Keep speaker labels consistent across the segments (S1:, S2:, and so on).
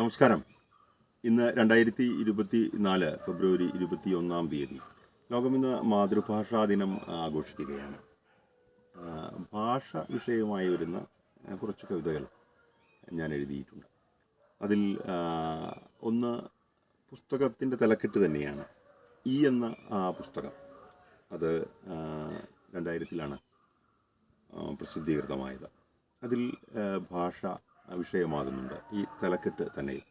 S1: നമസ്കാരം. ഇന്ന് രണ്ടായിരത്തി ഇരുപത്തി നാല് ഫെബ്രുവരി ഇരുപത്തി ഒന്നാം തീയതി. ലോകം ഇന്ന് മാതൃഭാഷാ ദിനം ആഘോഷിക്കുകയാണ്. ഭാഷ വിഷയമായി വരുന്ന കുറച്ച് കവിതകൾ ഞാൻ എഴുതിയിട്ടുണ്ട്. അതിൽ ഒന്ന് പുസ്തകത്തിന്റെ തലക്കെട്ട് തന്നെയാണ്. ഈ എന്ന പുസ്തകം അത് രണ്ടായിരത്തിലാണ് പ്രസിദ്ധീകൃതമായത്. അതിൽ ഭാഷ വിഷയമാകുന്നുണ്ട് ഈ തലക്കെട്ട് തന്നെ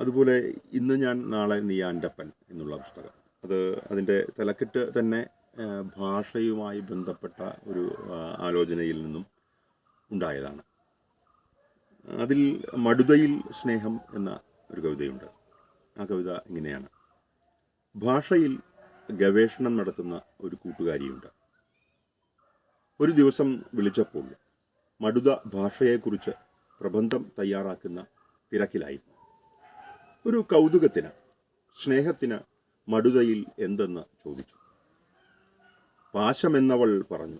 S1: അതുപോലെ ഇന്ന് ഞാൻ നാളെ നീ ആന്റപ്പൻ എന്നുള്ള പുസ്തകം. അത് അതിന്റെ തലക്കെട്ട് തന്നെ ഭാഷയുമായി ബന്ധപ്പെട്ട ഒരു ആലോചനയിൽ നിന്നും ഉണ്ടായതാണ്. അതിൽ മടുതയിൽ സ്നേഹം എന്ന ഒരു കവിതയുണ്ട്. ആ കവിത ഇങ്ങനെയാണ്. ഭാഷയിൽ ഗവേഷണം നടത്തുന്ന ഒരു കൂട്ടുകാരിയുണ്ട്. ഒരു ദിവസം വിളിച്ചപ്പോൾ മടുത ഭാഷയെക്കുറിച്ച് പ്രബന്ധം തയ്യാറാക്കുന്ന തിരക്കിലായി. ഒരു കൗതുകത്തിന് സ്നേഹത്തിന് മടുതയിൽ എന്തെന്ന് ചോദിച്ചു. പാശമെന്നവൾ പറഞ്ഞു.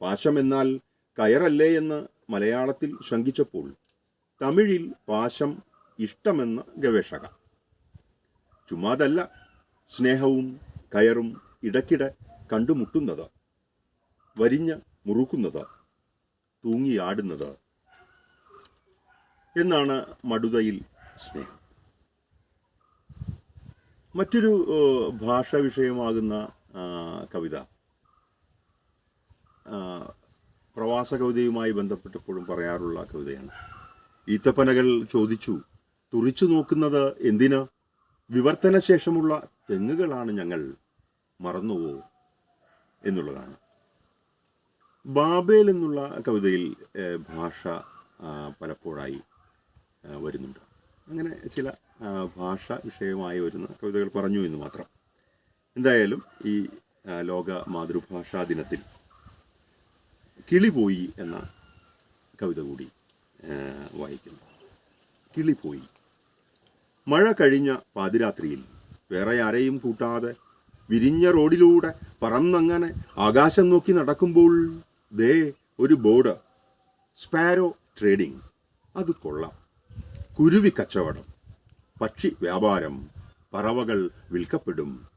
S1: പാശമെന്നാൽ കയറല്ലേ എന്ന് മലയാളത്തിൽ ശങ്കിച്ചപ്പോൾ തമിഴിൽ പാശം ഇഷ്ടമെന്ന ഗവേഷക. ചുമ്മാതല്ല സ്നേഹവും കയറും ഇടയ്ക്കിടെ കണ്ടുമുട്ടുന്നത് വരിഞ്ഞ് മുറുക്കുന്നത്. തൂങ്ങിയാടുന്നത് എന്നാണ് മടുതയിൽ സ്നേഹം. മറ്റൊരു ഭാഷാ വിഷയമാകുന്ന കവിത. പ്രവാസ കവിതയുമായി ബന്ധപ്പെട്ടപ്പോഴും പറയാറുള്ള കവിതയാണ്. ഈത്തപ്പനകൾ ചോദിച്ചു തുറിച്ചു നോക്കുന്നത് എന്തിന്? വിവർത്തന ശേഷമുള്ള തെങ്ങുകളാണ് ഞങ്ങൾ മറന്നുവോ? എന്നുള്ളതാണ്. ബാബേൽ എന്നുള്ള കവിതയിൽ ഭാഷ പലപ്പോഴായി വരുന്നുണ്ട്. അങ്ങനെ ചില ഭാഷ വിഷയമായി വരുന്ന കവിതകൾ പറഞ്ഞു എന്ന് മാത്രം. എന്തായാലും ഈ ലോക മാതൃഭാഷാ ദിനത്തിൽ കിളിപോയി എന്ന കവിത കൂടി വായിക്കുന്നു. കിളിപോയി മഴ കഴിഞ്ഞ പാതിരാത്രിയിൽ വേറെ ആരെയും കൂട്ടാതെ വിരിഞ്ഞ റോഡിലൂടെ പറന്നങ്ങനെ ആകാശം നോക്കി നടക്കുമ്പോൾ ദേ ഒരു ബോർഡ്. Sparrow trading. അത് കൊള്ളാം. കുരുവി കച്ചവടം. പക്ഷി വ്യാപാരം. പറവകൾ വിൽക്കപ്പെടും.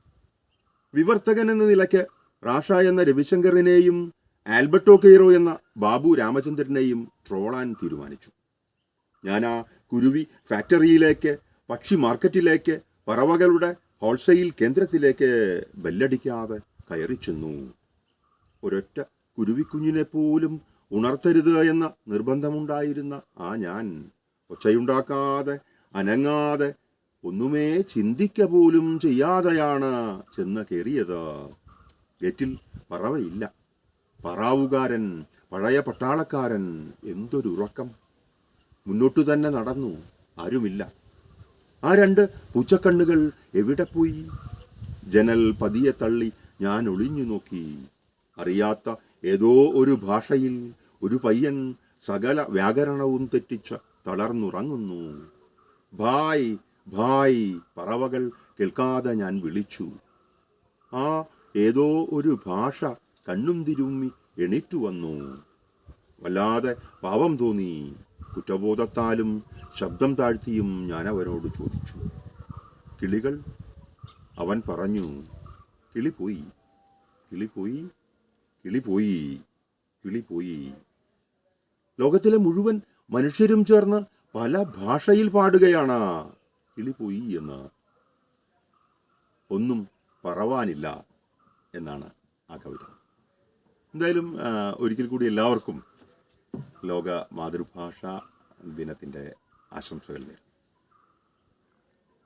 S1: വിവർത്തകൻ എന്ന നിലയ്ക്ക് റാഷ എന്ന രവിശങ്കറിനെയും ആൽബർട്ടോ കെയ്റോ എന്ന ബാബു രാമചന്ദ്രനെയും ട്രോളാൻ തീരുമാനിച്ചു. ഞാൻ ആ കുരുവി ഫാക്ടറിയിലേക്ക് പക്ഷി മാർക്കറ്റിലേക്ക് പറവകളുടെ ഹോൾസെയിൽ കേന്ദ്രത്തിലേക്ക് ബെല്ലടിക്കാതെ കയറി ചെന്നു. ഒരൊറ്റ കുരുവിക്കുഞ്ഞിനെ പോലും ഉണർത്തരുത് എന്ന നിർബന്ധമുണ്ടായിരുന്ന ആ ഞാൻ ഒച്ചയുണ്ടാക്കാതെ അനങ്ങാതെ ഒന്നുമേ ചിന്തിക്ക പോലും ചെയ്യാതെയാണ് ചെന്ന് കയറിയത് ഗെറ്റിൽ പറവയില്ല. പറാവുകാരൻ പഴയ പട്ടാളക്കാരൻ എന്തൊരു ഉറക്കം മുന്നോട്ടു തന്നെ നടന്നു ആരുമില്ല. ആ രണ്ട് പൂച്ചക്കണ്ണുകൾ എവിടെ പോയി? ജനൽ പതിയെ തള്ളി ഞാൻ ഒളിഞ്ഞു നോക്കി. അറിയാത്ത ഏതോ ഒരു ഭാഷയിൽ ഒരു പയ്യൻ സകല വ്യാകരണവും തെറ്റിച്ച് തളർന്നുറങ്ങുന്നു. ഭായ് ഭായ് പറവകൾ കേൾക്കാതെ ഞാൻ വിളിച്ചു. ആ ഏതോ ഒരു ഭാഷ കണ്ണും തിരുമ്മി എണീറ്റു വന്നു. വല്ലാതെ പാവം തോന്നി. കുറ്റബോധത്താലും ശബ്ദം താഴ്ത്തിയും ഞാൻ അവനോട് ചോദിച്ചു. കിളികൾ? അവൻ പറഞ്ഞു കിളി പോയി കിളി പോയി കിളി പോയി കിളി പോയി. ലോകത്തിലെ മുഴുവൻ മനുഷ്യരും ചേർന്ന് പല ഭാഷയിൽ പാടുകയാണ്. കിളി പോയി എന്ന്. ഒന്നും പറവാനില്ല എന്നാണ് ആ കവിത. എന്തായാലും ഒരിക്കൽ കൂടി എല്ലാവർക്കും ലോക മാതൃഭാഷാ ദിനത്തിന്റെ ആശംസകൾ നേരുന്നു.